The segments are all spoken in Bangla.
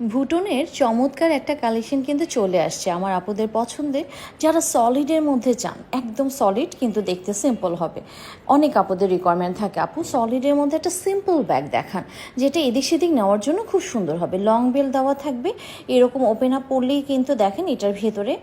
ভুটনের চমৎকার একটা কালেকশন কিন্তু চলে আসছে আমার আপুদের পছন্দের। যারা সলিডের মধ্যে চান, একদম সলিড কিন্তু দেখতে সিম্পল হবে। অনেক আপুদের রিকোয়ারমেন্ট থাকে। আপু সলিডের মধ্যে একটা সিম্পল ব্যাগ দেখান, যেটা এদিক সেদিক নেওয়ার জন্য খুব সুন্দর হবে। লং বেল দেওয়া থাকবে। এরকম ওপেন আপ পড়লেই কিন্তু দেখেন এটার ভেতরে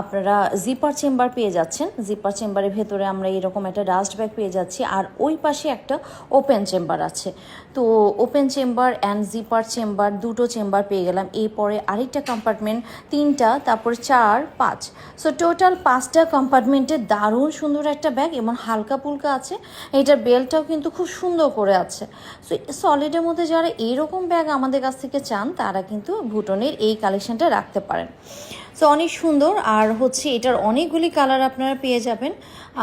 আপনারা জিপার চেম্বার পেয়ে যাচ্ছেন। জিপার চেম্বারের ভেতরে আমরা এরকম একটা ডাস্ট ব্যাগ পেয়ে যাচ্ছি। আর ওই পাশে একটা ওপেন চেম্বার আছে। তো open chamber and zipper chamber দুটো চেম্বার পেয়ে গেলাম। এরপরে আরেকটা কম্পার্টমেন্ট তিনটা, তারপর চার, পাঁচ। সো টোটাল পাঁচটা কম্পার্টমেন্টে দারুণ সুন্দর একটা ব্যাগ এবং হালকা পুলকা আছে। এটার বেলটাও কিন্তু খুব সুন্দর করে আছে। সো সলিডের মধ্যে যারা এইরকম ব্যাগ আমাদের কাছ থেকে চান, তারা কিন্তু ভুটনের এই কালেকশনটা রাখতে পারেন। সো অনেক সুন্দর। আর হচ্ছে এটার অনেকগুলি কালার আপনারা পেয়ে যাবেন।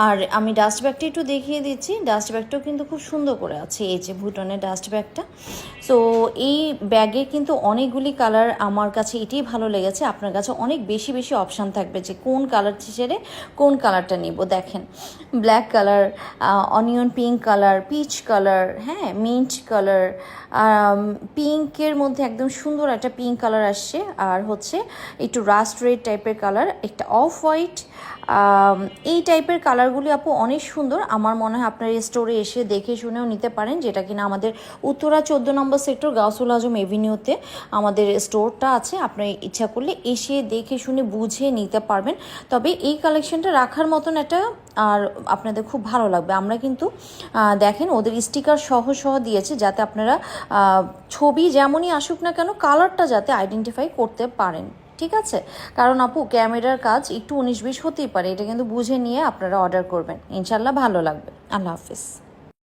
আর আমি ডাস্ট ব্যাগটা একটু দেখিয়ে দিচ্ছি। ডাস্ট ব্যাগটাও কিন্তু খুব সুন্দর করে আছে এই যে ভুটনের ডাস্ট ব্যাগটা সো এই ব্যাগে কিন্তু অনেকগুলি কালার আমার কাছে এটাই ভালো লেগেছে। আপনার কাছে অনেক বেশি বেশি অপশান থাকবে যে কোন কালার ছেড়ে কোন কালারটা নিব। দেখেন black colour onion pink colour peach colour হ্যাঁ মিন্ট কালার পিঙ্কের মধ্যে একদম সুন্দর একটা পিঙ্ক কালার আসছে। আর হচ্ছে একটু রাস্ট রেড টাইপের কালার একটা অফ হোয়াইট এই টাইপের কালারগুলি আপু অনেক সুন্দর। আমার মনে হয় আপনার স্টোরে এসে দেখে শুনেও নিতে পারেন, যেটা কিনা আমাদের উত্তরা চোদ্দ নম্বর সেক্টর গাউসুল আজম এভিনিউতে আমাদের স্টোরটা আছে। আপনার ইচ্ছা করলে এসে দেখে শুনে বুঝে নিতে পারবেন। তবে এই কালেকশনটা রাখার মতন একটা আর আপনাদের খুব ভালো লাগবে। আমরা কিন্তু দেখেন ওদের স্টিকার সহ সহ দিয়েছে, যাতে আপনারা ছবি যেমনই আসুক না কেন কালারটা যাতে আইডেন্টিফাই করতে পারেন। ঠিক আছে? কারণ আপু, ক্যামেরার কাজ একটু উনিশ বিশ হতেই পারে, এটা কিন্তু বুঝে নিয়ে আপনারা অর্ডার করবেন। ইনশাল্লাহ ভালো লাগবে। আল্লাহ হাফিজ।